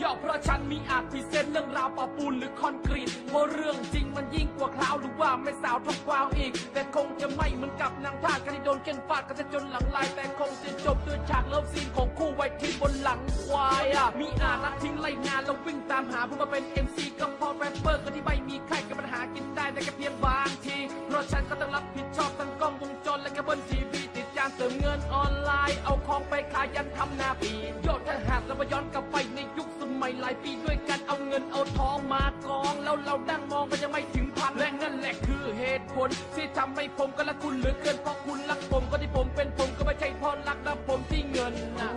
ย่อเพราะฉันมีอาจพรีเซนต์เรื่องราวปะปูนหรือคอนกรีตเพราเรื่องจริงมันยิ่งกว่าคลาวหรือว่าไม่สาวทองกวาวอีก แต่คงจะไม่เหมือนกับนางทาสกันที่โดนเก้นฟาดกันจะจนหลังลาย แต่คงจะจบด้วยฉากเลิฟซีนของคู่ไว้ที่บนหลังควายอะมีอาจรักทิ้งไล่งานแล้ววิ่งตามหาเพื่อมาเป็น MC ก็พอแรปเปอร์ก็ที่ไม่มีใครกับปัญหากินได้แต่แค่เพียงบางที เพราะฉันก็ต้องรับผิดชอบทั้งกล้องวงจรและก็บนทีวีติดจานเติมเงินออนไลน์ เอาของไปขายยันทำหนาปีโยอดถ้าหากเรามาย้อนกลับไป ตุผลที่ทำให้ผมก็รักคุณเหลือเกินเพราะคุณรักผมก็ที่ผมเป็นผมก็ไม่ใช่เพราะรักนะผมที่เงินนะ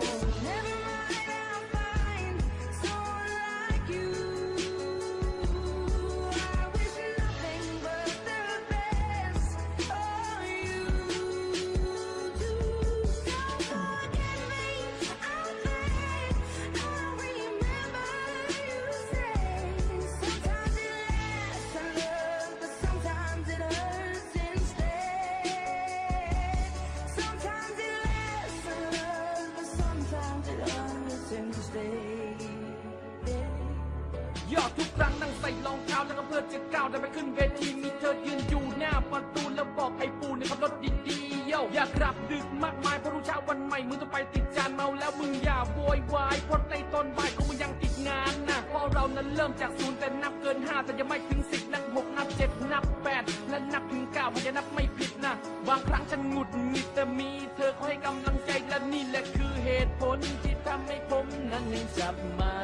จะก้าวเดินไปขึ้นเวทีมีเธอยืนอยู่หน้าประตูแล้วบอกให้ปูเนี่ยขับรถดีๆเย้าอย่ากลับดึกมากมายเพราะรู้เช้าวันใหม่มึงต้องไปติดจานเมาแล้วมึงอย่าโวยวายเพราะในตอนบ่ายของมึงยังติดงานนะเพราะเรานั้นเริ่มจากศูนย์แต่นับเกินห้าแต่ยังไม่ถึงสิบนับหกนับเจ็ดนับแปดและนับถึงเก้ามันจะนับไม่ผิดนะบางครั้งฉันหงุดหงิดแต่มีเธอคอยให้กำลังใจและนี่แหละคือเหตุผลที่ทำให้ผมนั้นยังจับไม้